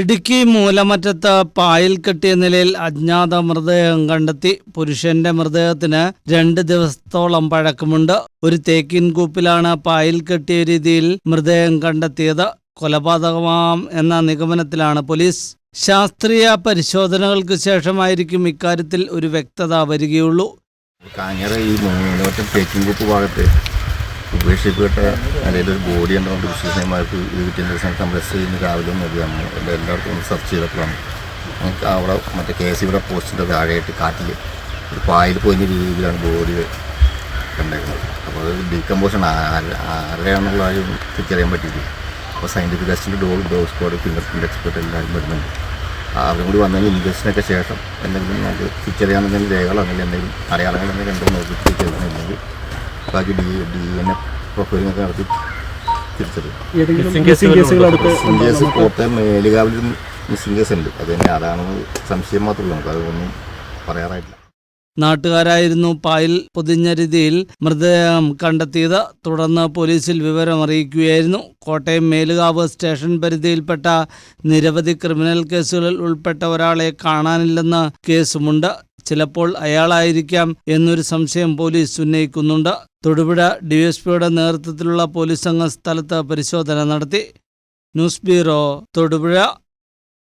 ഇടുക്കി മൂലമറ്റത്ത് പായിൽ കെട്ടിയ നിലയിൽ അജ്ഞാത മൃതദേഹം കണ്ടെത്തി. പുരുഷന്റെ മൃതദേഹത്തിന് രണ്ട് ദിവസത്തോളം പഴക്കമുണ്ട്. ഒരു തേക്കിൻ കൂപ്പിലാണ് പായിൽ കെട്ടിയ രീതിയിൽ മൃതദേഹം കണ്ടെത്തിയത്. കൊലപാതകമാം എന്ന നിഗമനത്തിലാണ് പോലീസ്. ശാസ്ത്രീയ പരിശോധനകൾക്ക് ശേഷമായിരിക്കും ഇക്കാര്യത്തിൽ ഒരു വ്യക്തത വരികയുള്ളൂ. ഈ മൂന്നോട്ടം തേക്കിൻ കുപ്പ് ഭാഗത്ത് ഉപേക്ഷിക്കപ്പെട്ട അല്ലെങ്കിൽ ഒരു ബോഡി ഉണ്ടോണ്ട് വിശ്വസനീയമായിട്ട് ഇത് കിട്ടിയ ദിവസം നമ്മൾ എസ് ചെയ്യുന്ന രാവിലെ മതി നമ്മൾ എല്ലാ- എല്ലായിടത്തും ഒന്ന് സെർച്ച് ചെയ്തപ്പോഴാണ്. നമുക്ക് അവിടെ മറ്റേ കെ എസ് ഇവിടെ പോസ്റ്റിന്റെ താഴെയായിട്ട് കാട്ടിൽ ഒരു പായൽ പോയിന്ന രീതിയിലാണ് ബോഡി കണ്ടേക്കുന്നത്. അപ്പോൾ അത് ഡീകമ്പോഷൻ ആരുടെയാണെന്നുള്ള കാര്യം തിരിച്ചറിയാൻ പറ്റിയില്ല. അപ്പോൾ സയന്റിഫിക് ടെസ്റ്റിന്റെ ഡോൾ dose squad fingerprint expert എല്ലാവരും വരുന്നുണ്ട്. അവരും കൂടി വന്നതിന് ഇൻവെസ്റ്റിനൊക്കെ ശേഷം എന്തെങ്കിലും നമുക്ക് തിരിച്ചറിയാമെന്നുണ്ടെങ്കിൽ രേഖകളോ അല്ലെങ്കിൽ എന്തെങ്കിലും അടയാളങ്ങൾ എന്തെങ്കിലും നോക്കി തിരിച്ചറിയുന്നില്ലെങ്കിൽ ബാക്കി D D N A profiling ഒക്കെ നടത്തി തിരിച്ചത്. മിസ്സിംഗ് കേസ് കോട്ടയം മേലുകാവിൽ മിസ്സിംഗ് കേസ് ഉണ്ട്. അത് തന്നെ അതാണെന്ന് സംശയം മാത്രമേ നമുക്ക് അതൊന്നും പറയാറായിട്ടില്ല. നാട്ടുകാരായിരുന്നു പായൽ പൊതിഞ്ഞ രീതിയിൽ മൃതദേഹം കണ്ടെത്തിയത്. തുടർന്ന് പോലീസിൽ വിവരമറിയിക്കുകയായിരുന്നു കോട്ടയം മേലുകാവ് സ്റ്റേഷൻ പരിധിയിൽപ്പെട്ട നിരവധി ക്രിമിനൽ കേസുകളിൽ ഉൾപ്പെട്ട ഒരാളെ കാണാനില്ലെന്ന് കേസുമുണ്ട്. ചിലപ്പോൾ അയാളായിരിക്കാം എന്നൊരു സംശയം പോലീസ് ഉന്നയിക്കുന്നുണ്ട്. തൊടുപുഴ ഡിഎസ്പിയുടെ നേതൃത്വത്തിലുള്ള പോലീസ് സംഘം സ്ഥലത്ത് പരിശോധന നടത്തി. News bureau Thodupuzha.